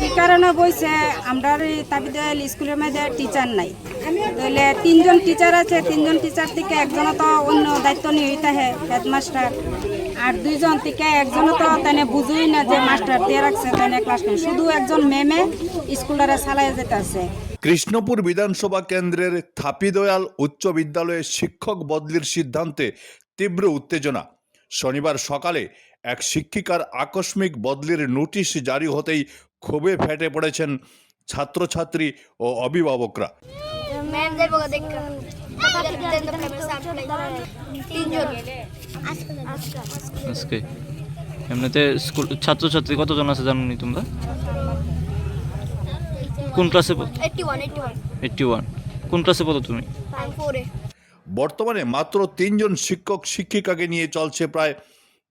কি কারণে বইছে, আমরা এই তাবিদাল স্কুলের মধ্যে টিচার নাই। তাহলে তিনজন টিচার আছে, তিনজন টিচার থেকে একজন তো অন্য দায়িত্ব নিয়ে থাকে হেডমাস্টার আর দুইজন থেকে একজনও তো তাই বুঝুই না যে মাস্টার দিয়ে রাখছে তাই ক্লাস নেই। শুধু একজন মেমে স্কুলটারে চালাই যেতে আছে কৃষ্ণপুর বিধানসভা কেন্দ্রের থাপিদয়াল উচ্চ বিদ্যালয়ের শিক্ষক বদলির সিদ্ধান্তে তীব্র উত্তেজনা। শনিবার সকালে এক শিক্ষিকার আকস্মিক বদলির নোটিশ জারি হতেই ক্ষোভে ফেটে পড়েছেন ছাত্রছাত্রী ও অভিভাবকরা। এমনিতে স্কুল ছাত্রছাত্রী কতজন আছে জানো নি তোমরা? কোন ক্লাসে এইটটি ওয়ান কোন ক্লাসে পড়ো তুমি? বর্তমানে মাত্র তিনজন শিক্ষক শিক্ষিকাকে নিয়ে চলছে প্রায়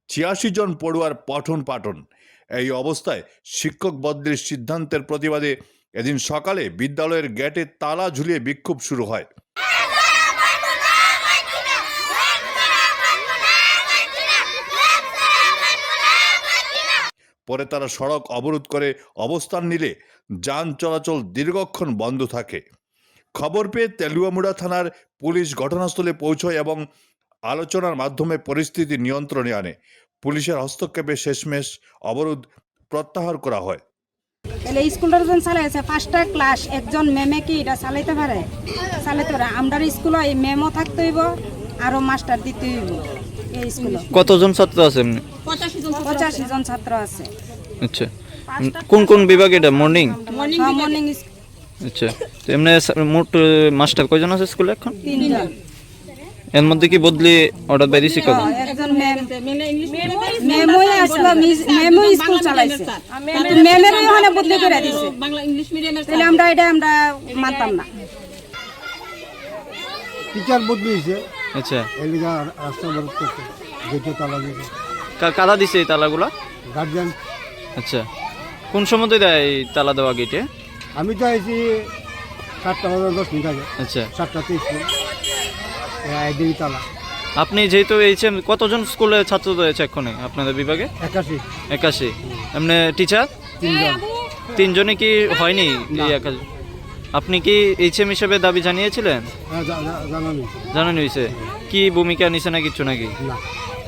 ছিয়াশি জন পড়ুয়ার পঠন পাঠন এই অবস্থায় শিক্ষক বদলির সিদ্ধান্তের প্রতিবাদে এদিন সকালে বিদ্যালয়ের গেটে তালা ঝুলিয়ে বিক্ষোভ শুরু হয়। পরে তারা সড়ক অবরোধ করে অবস্থান নিলে যান চলাচল দীর্ঘক্ষণ বন্ধ থাকে। খবর পেয়ে তেলুয়ামুড়া থানার পুলিশ ঘটনাস্থলে পৌঁছয় এবং আলোচনার মাধ্যমে পরিস্থিতি নিয়ন্ত্রণে আনে। পুলিশের হস্তক্ষেপে শেষমেশ অবরোধ প্রত্যাহার করা হয়। তাহলে স্কুলটার যখন চালাইছে পাঁচটা ক্লাস একজন মেমে কি এটা চালাইতে পারে? চালাইতে পারে। আমরা স্কুলে এই মেমও থাকতে হইব আরও মাস্টার দিতে হইব এই স্কুলে। কতজন ছাত্র আছে এমনি? পঁচাশি জন ছাত্র আছে। আচ্ছা। কোন কোন বিভাগ এটা? মর্নিং মর্নিং আচ্ছা। তো এমনি মোট মাস্টার কয়জন আছে স্কুলে এখন? তিনজন। এর মধ্যে কি বদলি অর্ডার বেরিয়েছে কত একজন ম্যাম মেমোই আসলো মেমোই স্কুল চালাইছে। কিন্তু মেমেরও ওখানে বদলি করে দিছে। বাংলা তাহলে আমরা এটা আমরা মানতাম না। টিচার বদলি হয়েছে। আচ্ছা। এলিগা রাস্তা বরফ করছে। গেটে তালা দিয়েছে। কা- দিছে এই তালাগুলা? গার্জিয়ান। আচ্ছা। কোন সময় দেয় এই তালা দেওয়া গেটে? আমি তো আইছি সাতটা দশ মিনিট আগে। আচ্ছা। সাতটা তেইশ মিনিট তালা। আপনি যেহেতু এইচএম কতজন স্কুলে ছাত্র রয়েছে এক্ষণে আপনাদের বিভাগে? একাশি। একাশি। এমনি টিচার তিনজন। কি হয়নি? একাশি। আপনি কি এইচএম হিসেবে দাবি জানিয়েছিলেন? হ্যাঁ, জানানি। হয়েছে। কি ভূমিকা নিছে না কিছু নাকি?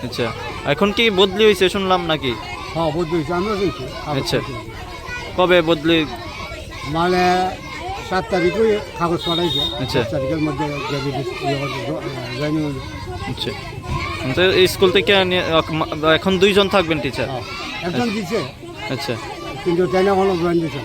আচ্ছা। এখন কি বদলি হয়েছে শুনলাম নাকি? হ্যাঁ আচ্ছা। কবে বদলি? মানে সাত তারিখে কাগজ পাঠাইছে। আচ্ছা। তারিখের মধ্যে আচ্ছা। তো স্কুল থেকে এখন দুইজন থাকবেন টিচার হ্যাঁ, একজন দিছে আচ্ছা। কিন্তু তাই না জয়েন দিছে।